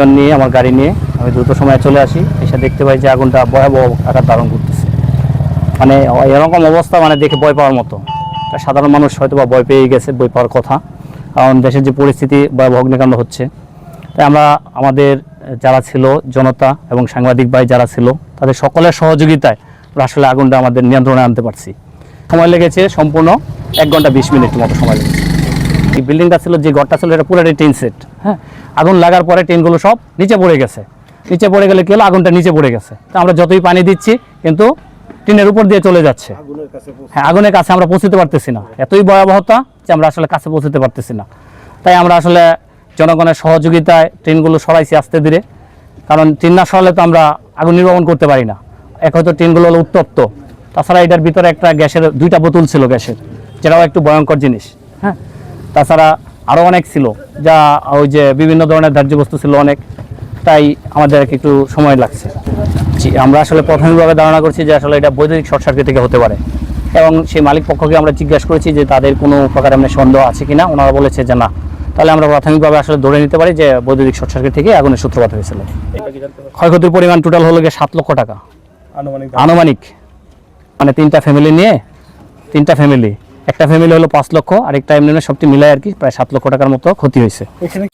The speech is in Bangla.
জন নিয়ে, আমার গাড়ি নিয়ে আমি দ্রুত সময়ে চলে আসি। এসে দেখতে পাই যে আগুনটা ভয়াবহ আকার ধারণ করতেছে। মানে এরকম অবস্থা মানে দেখে ভয় পাওয়ার মতো। সাধারণ মানুষ হয়তো বা ভয় পেয়ে গেছে, ভয় পাওয়ার কথা। কারণ দেশের যে পরিস্থিতি ভয়াবহ অগ্নিকাণ্ড হচ্ছে, তাই আমরা আমাদের যারা ছিল, জনতা এবং সাংবাদিক ভাই যারা ছিল, তাদের সকলের সহযোগিতায় আসলে আগুনটা আমাদের নিয়ন্ত্রণে আনতে পারছি। সময় লেগেছে সম্পূর্ণ এক ঘণ্টা বিশ মিনিট মতো সময় লেগেছে। এই বিল্ডিংটা ছিল যে ঘরটা ছিল এটা পুরোটাই টিন সেট হ্যাঁ? আগুন লাগার পরে টিনগুলো সব নিচে পড়ে গেছে। নিচে পড়ে গেলে কি হলো? আগুনটা নিচে পড়ে গেছে। তো আমরা যতই পানি দিচ্ছি কিন্তু টিনের উপর দিয়ে চলে যাচ্ছে। হ্যাঁ আগুনের কাছে আমরা পৌঁছতে পারতেছি না। এতই ভয়াবহতা যে আমরা আসলে কাছে পৌঁছতে পারতেছি না। তাই আমরা আসলে জনগণের সহযোগিতায় ট্রেনগুলো সরাইছি আস্তে ধীরে। কারণ টিন না সরালে তো আমরা আগুন নির্বাপন করতে পারি না। এক হয়তো টিনগুলো হলো উত্তপ্ত। তাছাড়া এটার ভিতরে একটা গ্যাসের দুইটা বোতল ছিল গ্যাসের যেটাও একটু ভয়ঙ্কর জিনিস। হ্যাঁ? তাছাড়া আরও অনেক ছিল যা ওই যে বিভিন্ন ধরনের ধার্য বস্তু ছিল অনেক তাই আমাদের একটু সময় লাগছে। জি আমরা আসলে প্রাথমিকভাবে ধারণা করছি যে আসলে এটা বৈদ্যুতিক শর্ট সার্কিট থেকে হতে পারে। এবং সেই মালিক পক্ষকে আমরা জিজ্ঞাসা করেছি যে তাদের কোনো প্রকার এমনি সন্দেহ আছে কিনা ওনারা বলেছে যে না। তাহলে আমরা প্রাথমিকভাবে আসলে ধরে নিতে পারি যে বৈদ্যুতিক শর্ট সার্কিট থেকে আগুনের সূত্রপাত হয়েছিল। ক্ষয়ক্ষতির পরিমাণ টোটাল হলো গিয়ে সাত লক্ষ টাকা। আনুমানিক আনুমানিক। মানে তিনটা ফ্যামিলি নিয়ে তিনটা ফ্যামিলি একটা ফ্যামিলি হলো পাঁচ লক্ষ আর একটা এমনি সবটি মিলাই আর কি, প্রায় সাত লক্ষ টাকার মতো ক্ষতি হয়েছে। এখানে